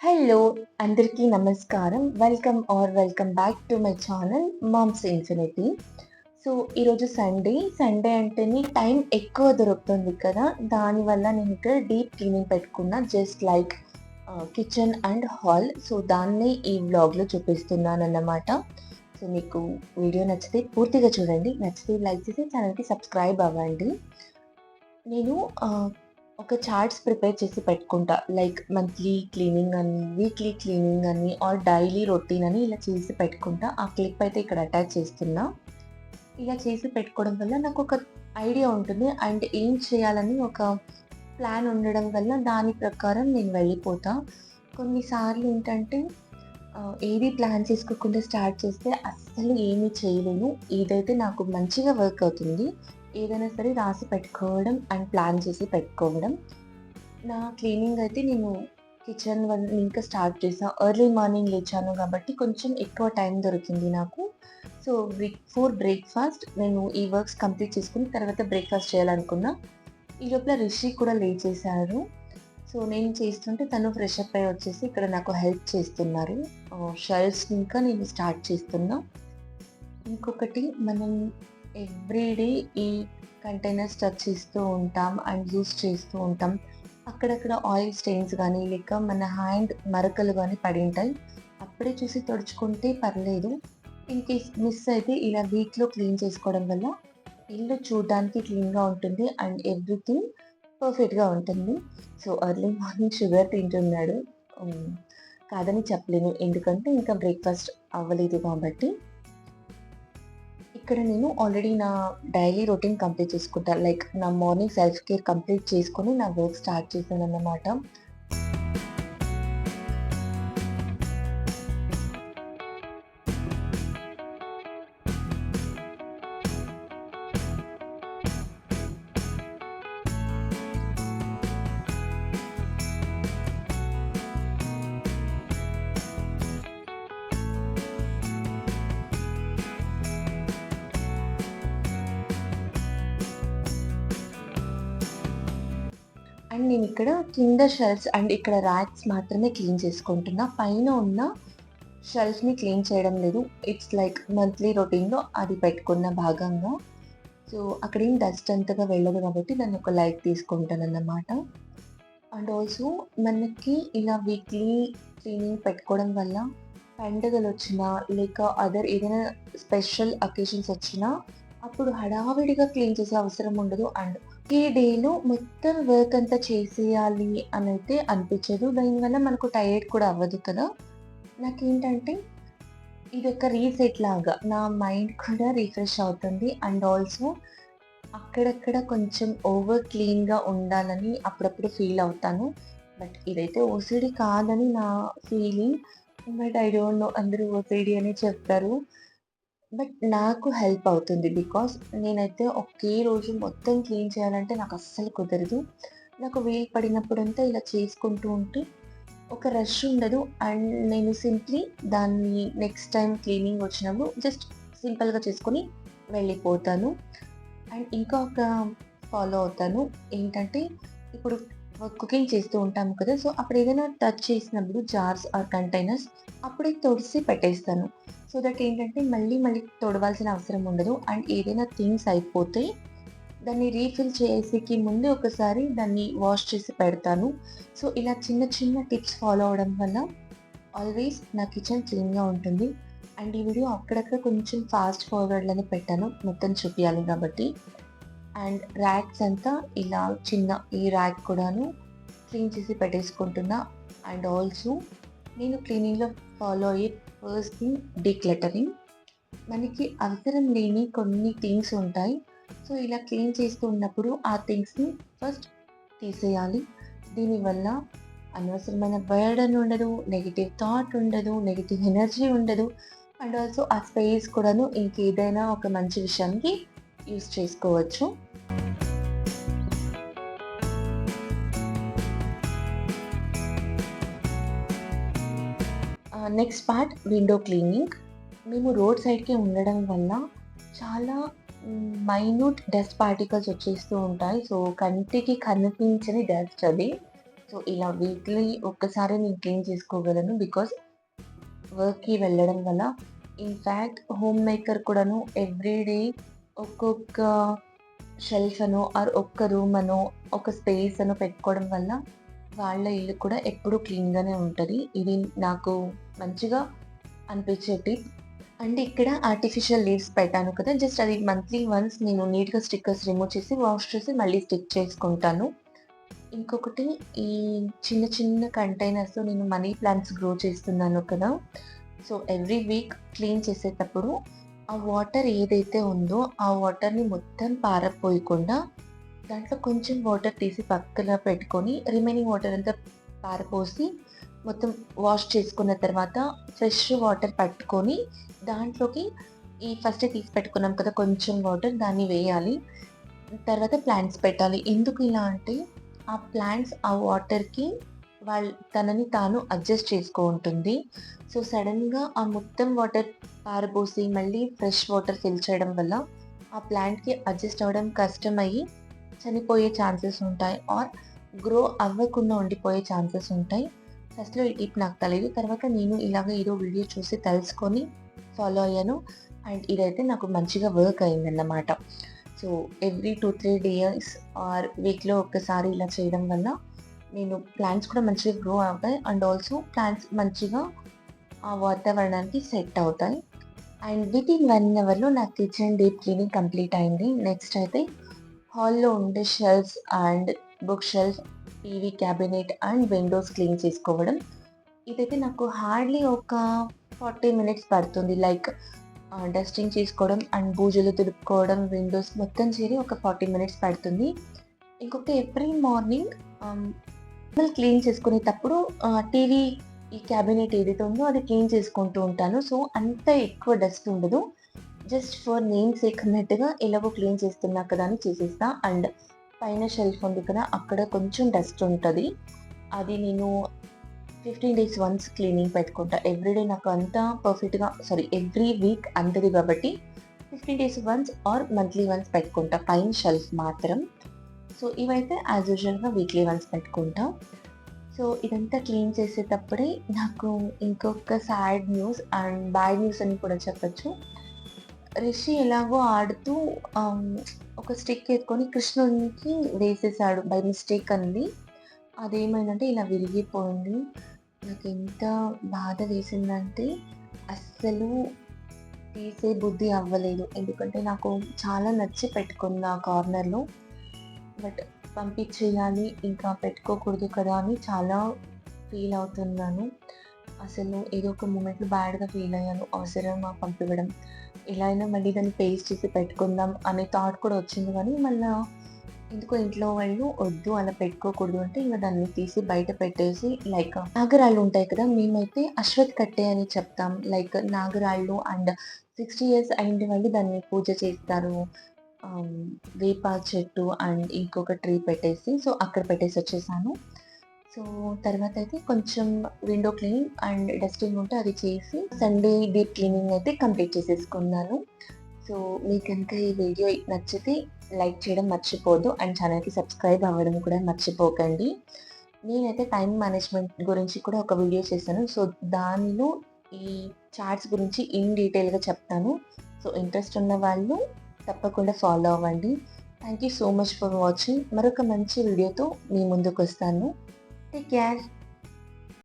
Hello అందరికీ నమస్కారం. Welcome or welcome back to my channel moms infinity so ఈరోజు Sunday Sunday అంటేనే time ఎక్కువ దొరుకుతుంది కదా. దానివల్ల నేను ఇక్కడ డీప్ క్లీనింగ్ పెట్టుకున్నా just like kitchen and hall so దాన్ని ఈ వ్లాగ్లో చూపిస్తున్నాను అన్నమాట సో మీకు వీడియో నచ్చితే పూర్తిగా చూడండి. నచ్చితే లైక్ చేసి ఛానల్కి సబ్స్క్రైబ్ అవ్వండి. నేను ఒక చార్ట్స్ ప్రిపేర్ చేసి పెట్టుకుంటా. లైక్ మంత్లీ క్లీనింగ్ అని వీక్లీ క్లీనింగ్ అని ఆర్ డైలీ రొటీన్ అని ఇలా చేసి పెట్టుకుంటా. ఆ క్లిప్ అయితే ఇక్కడ అటాచ్ చేస్తున్నా. ఇలా చేసి పెట్టుకోవడం వల్ల నాకు ఒక ఐడియా ఉంటుంది. అండ్ ఏం చేయాలని ఒక ప్లాన్ ఉండడం వల్ల దాని ప్రకారం నేను వెళ్ళిపోతా. కొన్నిసార్లు ఏంటంటే ఏది ప్లాన్ చేసుకోకుండా స్టార్ట్ చేస్తే అస్సలు ఏమీ చేయలేను. ఏదైతే నాకు మంచిగా వర్క్ అవుతుంది ఏదైనా సరే రాసి పెట్టుకోవడం అండ్ ప్లాన్ చేసి పెట్టుకోవడం. నా క్లీనింగ్ అయితే నేను కిచెన్ వన్ ఇంకా స్టార్ట్ చేసాను ఎర్లీ మార్నింగ్ లేచాను కాబట్టి కొంచెం ఎక్కువ టైం దొరికింది నాకు. సో బిఫోర్ బ్రేక్ఫాస్ట్ నేను ఈ వర్క్స్ కంప్లీట్ చేసుకుని తర్వాత బ్రేక్ఫాస్ట్ చేయాలనుకున్నా. ఈ లోపల రిషి కూడా లేచేశారు సో నేను చేస్తుంటే తను ఫ్రెష్ అప్ అయ్యి వచ్చేసి ఇక్కడ నాకు హెల్ప్ చేస్తున్నారు. షెల్స్ ఇంకా నేను స్టార్ట్ చేస్తున్నా. ఇంకొకటి మనం ఎవ్రీడే ఈ కంటైనర్స్ టచ్ చేస్తూ ఉంటాం అండ్ యూస్ చేస్తూ ఉంటాం. అక్కడక్కడ ఆయిల్ స్టెయిన్స్ కానీ లేక మన హ్యాండ్ మరకలు కానీ పడి ఉంటాయి. అప్పుడే చూసి తుడుచుకుంటే పర్లేదు. ఇన్ కేస్ మిస్ అయితే ఇలా వీక్లో క్లీన్ చేసుకోవడం వల్ల ఇల్లు చూడడానికి క్లీన్గా ఉంటుంది అండ్ ఎవ్రీథింగ్ పర్ఫెక్ట్గా ఉంటుంది. సో ఎర్లీ మార్నింగ్ షుగర్ తింటున్నాడు. కాదని చెప్పలేను. ఎందుకంటే ఇంకా బ్రేక్ఫాస్ట్ అవ్వలేదు కాబట్టి ఇక్కడ నేను ఆల్రెడీ నా డైలీ రొటీన్ కంప్లీట్ చేసుకుంటా. లైక్ నా మార్నింగ్ సెల్ఫ్ కేర్ కంప్లీట్ చేసుకొని నా వర్క్ స్టార్ట్ చేశాను అన్నమాట అండ్ నేను ఇక్కడ కింద షెల్ఫ్స్ అండ్ ఇక్కడ ర్యాక్స్ మాత్రమే క్లీన్ చేసుకుంటున్నా. పైన ఉన్న షెల్ఫ్ని క్లీన్ చేయడం లేదు. ఇట్స్ లైక్ మంత్లీ రొటీన్లో అది పెట్టుకున్న భాగంగా. సో అక్కడ ఏం డస్ట్ అంతగా వెళ్ళదు కాబట్టి దాన్ని ఒక లైట్ తీసుకుంటాను అన్నమాట అండ్ ఆల్సో మనకి ఇలా వీక్లీ క్లీనింగ్ పెట్టుకోవడం వల్ల పండుగలు వచ్చినా లేక అదర్ ఏదైనా స్పెషల్ అకేషన్స్ వచ్చినా అప్పుడు హడావిడిగా క్లీన్ చేసే అవసరం ఉండదు. అండ్ ఈ డేలో మొత్తం వర్క్ అంతా చేసేయాలి అని అయితే అనిపించదు. దానివల్ల మనకు టైర్డ్ కూడా అవ్వదు కదా. నాకేంటంటే ఇది ఒక రీసెట్ లాగా నా మైండ్ కూడా రీఫ్రెష్ అవుతుంది. అండ్ ఆల్సో అక్కడక్కడ కొంచెం ఓవర్ క్లీన్గా ఉండాలని అప్పుడప్పుడు ఫీల్ అవుతాను. బట్ ఇదైతే ఓసిడి కాదని నా feeling but I don't know అందరూ ఓసిడి అని చెప్తారు. బట్ నాకు హెల్ప్ అవుతుంది బికాస్ నేనైతే ఒకే రోజు మొత్తం క్లీన్ చేయాలంటే నాకు అస్సలు కుదరదు. నాకు వీలు పడినప్పుడంతా ఇలా చేసుకుంటూ ఉంటే ఒక రష్ ఉండదు. అండ్ నేను సింప్లీ దాన్ని నెక్స్ట్ టైం క్లీనింగ్ వచ్చినప్పుడు జస్ట్ సింపుల్గా చేసుకొని వెళ్ళిపోతాను. అండ్ ఇంకా ఒక ఫాలో అవుతాను. ఏంటంటే ఇప్పుడు కుకింగ్ చేస్తూ ఉంటాము కదా. సో అప్పుడు ఏదైనా టచ్ చేసినప్పుడు జార్స్ ఆర్ కంటైనర్స్ అప్పుడే తొడిసి పెట్టేస్తాను. సో దట్ ఏంటంటే మళ్ళీ మళ్ళీ తొడవాల్సిన అవసరం ఉండదు. అండ్ ఏదైనా థింగ్స్ అయిపోతే దాన్ని రీఫిల్ చేసేకి ముందే ఒకసారి దాన్ని వాష్ చేసి పెడతాను. సో ఇలా చిన్న చిన్న టిప్స్ ఫాలో అవడం వల్ల ఆల్వేస్ నా కిచెన్ క్లీన్గా ఉంటుంది. అండ్ ఈ వీడియో అక్కడక్కడ కొంచెం ఫాస్ట్ ఫార్వర్డ్లోనే పెట్టాను. మొత్తం చూపించాలి కాబట్టి. అండ్ ర్యాక్స్ అంతా ఇలా చిన్న ఈ ర్యాక్ కూడాను క్లీన్ చేసి పెట్టేసుకుంటున్నా. అండ్ ఆల్సో నేను క్లీనింగ్లో ఫాలో అయ్యే ఫస్ట్ థింగ్ డీక్లెటరింగ్. మనకి అవసరం లేని కొన్ని థింగ్స్ ఉంటాయి. సో ఇలా క్లీన్ చేస్తూ ఉన్నప్పుడు ఆ థింగ్స్ని ఫస్ట్ తీసేయాలి. దీనివల్ల అనవసరమైన బర్డన్ ఉండదు నెగిటివ్ థాట్ ఉండదు నెగిటివ్ ఎనర్జీ ఉండదు. అండ్ ఆల్సో ఆ స్పేస్ కూడాను ఇంకేదైనా ఒక మంచి విషయానికి యూస్ చేసుకోవచ్చు. నెక్స్ట్ పార్ట్ విండో క్లీనింగ్ మేము రోడ్ సైడ్కి ఉండడం వల్ల చాలా మైన్యూట్ డస్ట్ పార్టికల్స్ వచ్చేస్తూ ఉంటాయి. సో కంటికి కనిపించని డస్ట్ అది. సో ఇలా వీక్లీ ఒక్కసారి నేను క్లీన్ చేసుకోగలను బికాస్ వర్క్‌కి వెళ్ళడం వల్ల. ఇన్ఫ్యాక్ట్ హోమ్ మేకర్ కూడాను ఎవ్రీడే ఒక్కొక్క షెల్ఫ్ అనో ఆర్ ఒక్క రూమ్ అనో, ఒక స్పేస్ అనో పెట్టుకోవడం వల్ల వాళ్ళ ఇల్లు కూడా ఎప్పుడూ క్లీన్‌గానే ఉంటుంది ఇది నాకు మంచిగా అనిపించే టిప్. అండ్ ఇక్కడ ఆర్టిఫిషియల్ లీవ్స్ పెట్టాను కదా! జస్ట్ అది మంత్లీ వన్స్ నేను నీట్‌గా స్టిక్కర్స్ రిమూవ్ చేసి, వాష్ చేసి మళ్ళీ స్టిక్ చేసుకుంటాను. ఇంకొకటి ఈ చిన్న చిన్న కంటైనర్స్ నేను మనీ ప్లాంట్స్ గ్రో చేస్తున్నాను కదా! సో ఎవ్రీ వీక్ క్లీన్ చేసేటప్పుడు ఆ వాటర్ ఏదైతే ఉందో ఆ వాటర్‌ని మొత్తం పారపోయకుండా దాంట్లో కొంచెం వాటర్ తీసి పక్కన పెట్టుకొని రిమైనింగ్ వాటర్ అంతా పారపోసి మొత్తం వాష్ చేసుకున్న తర్వాత ఫ్రెష్ వాటర్ పట్టుకొని దాంట్లోకి ఈ ఫస్ట్ తీసి పెట్టుకున్నాం కదా కొంచెం వాటర్ దాన్ని వేయాలి. తర్వాత ప్లాంట్స్ పెట్టాలి. ఎందుకు ఇలా అంటే ఆ ప్లాంట్స్ ఆ వాటర్‌కి వాళ్ళ తనని తాను అడ్జస్ట్ చేసుకుంటుంది. సో సడన్గా ఆ మొత్తం వాటర్ పారబోసి మళ్ళీ ఫ్రెష్ వాటర్ ఫిల్ చేయడం వల్ల ఆ ప్లాంట్‌కి అడ్జస్ట్ అవ్వడం కష్టమయ్యి చనిపోయే ఛాన్సెస్ ఉంటాయి. ఆర్ గ్రో అవ్వకుండా ఉండిపోయే ఛాన్సెస్ ఉంటాయి. ఫస్ట్‌లో ఈ టిప్ నాకు తెలియదు తర్వాత నేను ఇలాగ ఏదో వీడియో చూసి తెలుసుకొని ఫాలో అయ్యాను. అండ్ ఇదైతే నాకు మంచిగా వర్క్ అయిందన్నమాట. సో ఎవ్రీ 2, 3 డేస్ ఆర్ వీక్‌లో ఒక్కసారి ఇలా చేయడం వల్ల నేను ప్లాంట్స్ కూడా మంచిగా గ్రో అవుతాయి. అండ్ ఆల్సో ప్లాంట్స్ మంచిగా ఆ వాతావరణానికి సెట్ అవుతాయి. అండ్ విత్ ఇన్ వన్ అవర్‌లో నా కిచెన్ డీప్ క్లీనింగ్ కంప్లీట్ అయింది. నెక్స్ట్ అయితే హాల్‌లో ఉండే shelves and book shelf, TV cabinet and windows clean చేసుకోవడం. ఇదైతే నాకు హార్డ్‌లీ ఒక 40 మినిట్స్ పడుతుంది. లైక్ డస్టింగ్ చేసుకోవడం అండ్ బూజులు దులుపుకోవడం, విండోస్ మొత్తం చేరి ఒక 40 మినిట్స్ పడుతుంది. ఇంకొకటి ఎవ్రీ మార్నింగ్ క్లీన్ చేసుకునేటప్పుడు టీవీ ఈ క్యాబినెట్ ఏదైతే ఉందో అది క్లీన్ చేసుకుంటూ ఉంటాను. సో అంత ఎక్కువ డస్ట్ ఉండదు. జస్ట్ ఫర్ నేమ్ సేక్ అన్నట్టుగా ఎలాగో క్లీన్ చేస్తున్నా కదా అని చేసేస్తా. అండ్ పైన షెల్ఫ్ ఉంది కదా! అక్కడ కొంచెం డస్ట్ ఉంటుంది అది నేను 15 డేస్ వన్స్ క్లీనింగ్ పెట్టుకుంటా. ఎవ్రీడే నాకు అంతా పర్ఫెక్ట్‌గా సారీ ఎవ్రీ వీక్ అంతది కాబట్టి 15 days once or monthly once పెట్టుకుంటా పైన షెల్ఫ్ మాత్రం. సో ఇవైతే యాజ్ యూజువల్‌గా వీక్లీ వన్స్ పెట్టుకుంటా. సో ఇదంతా క్లీన్ చేసేటప్పుడే నాకు ఇంకొక sad news and bad news అని కూడా చెప్పొచ్చు. రిషి ఎలాగో ఆడుతూ ఒక స్టిక్ ఎత్తుకొని కృష్ణుడికి వేసేసాడు బై మిస్టేక్ అంది. అదేమైందంటే ఇలా విరిగిపోయింది. నాకు ఎంత బాధ వేసిందంటే అస్సలు తీసే బుద్ధి అవ్వలేదు. ఎందుకంటే నాకు చాలా నచ్చి పెట్టుకుంది ఆ కార్నర్‌లో. బట్ పంపించేయాలి ఇంకా పెట్టుకోకూడదు కదా అని చాలా ఫీల్ అవుతున్నాను. అసలు ఏదో ఒక మూమెంట్‌లో బ్యాడ్‌గా ఫీల్ అయ్యాను. అవసరమా పంపివ్వడం? ఎలా అయినా మళ్ళీ దాన్ని పేస్ట్ చేసి పెట్టుకుందాం అనే థాట్ కూడా వచ్చింది కానీ మళ్ళా ఎందుకో ఇంట్లో వాళ్ళు వద్దు అలా పెట్టుకోకూడదు అంటే ఇంకా దాన్ని తీసి బయట పెట్టేసి లైక్ నాగరాళ్ళు ఉంటాయి కదా! మేమైతే అశ్వత్ కట్టే అని చెప్తాం. లైక్ నాగరాళ్ళు అండ్ 60 ఇయర్స్ అయిన వాళ్ళు దాన్ని పూజ చేస్తారు. వేప చెట్టు అండ్ ఇంకొక ట్రీ పెట్టేసి సో అక్కడ పెట్టేసి వచ్చేసాను. సో తర్వాత అయితే కొంచెం విండో క్లీన్ అండ్ డస్టింగ్ ఉంటే అది చేసి సండే డీప్ క్లీనింగ్ అయితే కంప్లీట్ చేసేసుకున్నాను. సో మీకు కనుక ఈ వీడియో నచ్చితే లైక్ చేయడం మర్చిపోదు అండ్ ఛానల్‌కి సబ్స్క్రైబ్ అవ్వడం కూడా మర్చిపోకండి. నేనైతే టైం మేనేజ్మెంట్ గురించి కూడా ఒక వీడియో చేశాను. సో దానిలో ఈ చార్ట్స్ గురించి ఇన్ డీటెయిల్‌గా చెప్తాను. సో ఇంట్రెస్ట్ ఉన్న వాళ్ళు తప్పకుండా ఫాలో అవ్వండి. Thank you so much for watching. మరొక మంచి వీడియోతో మీ ముందుకు వస్తాను కేర్.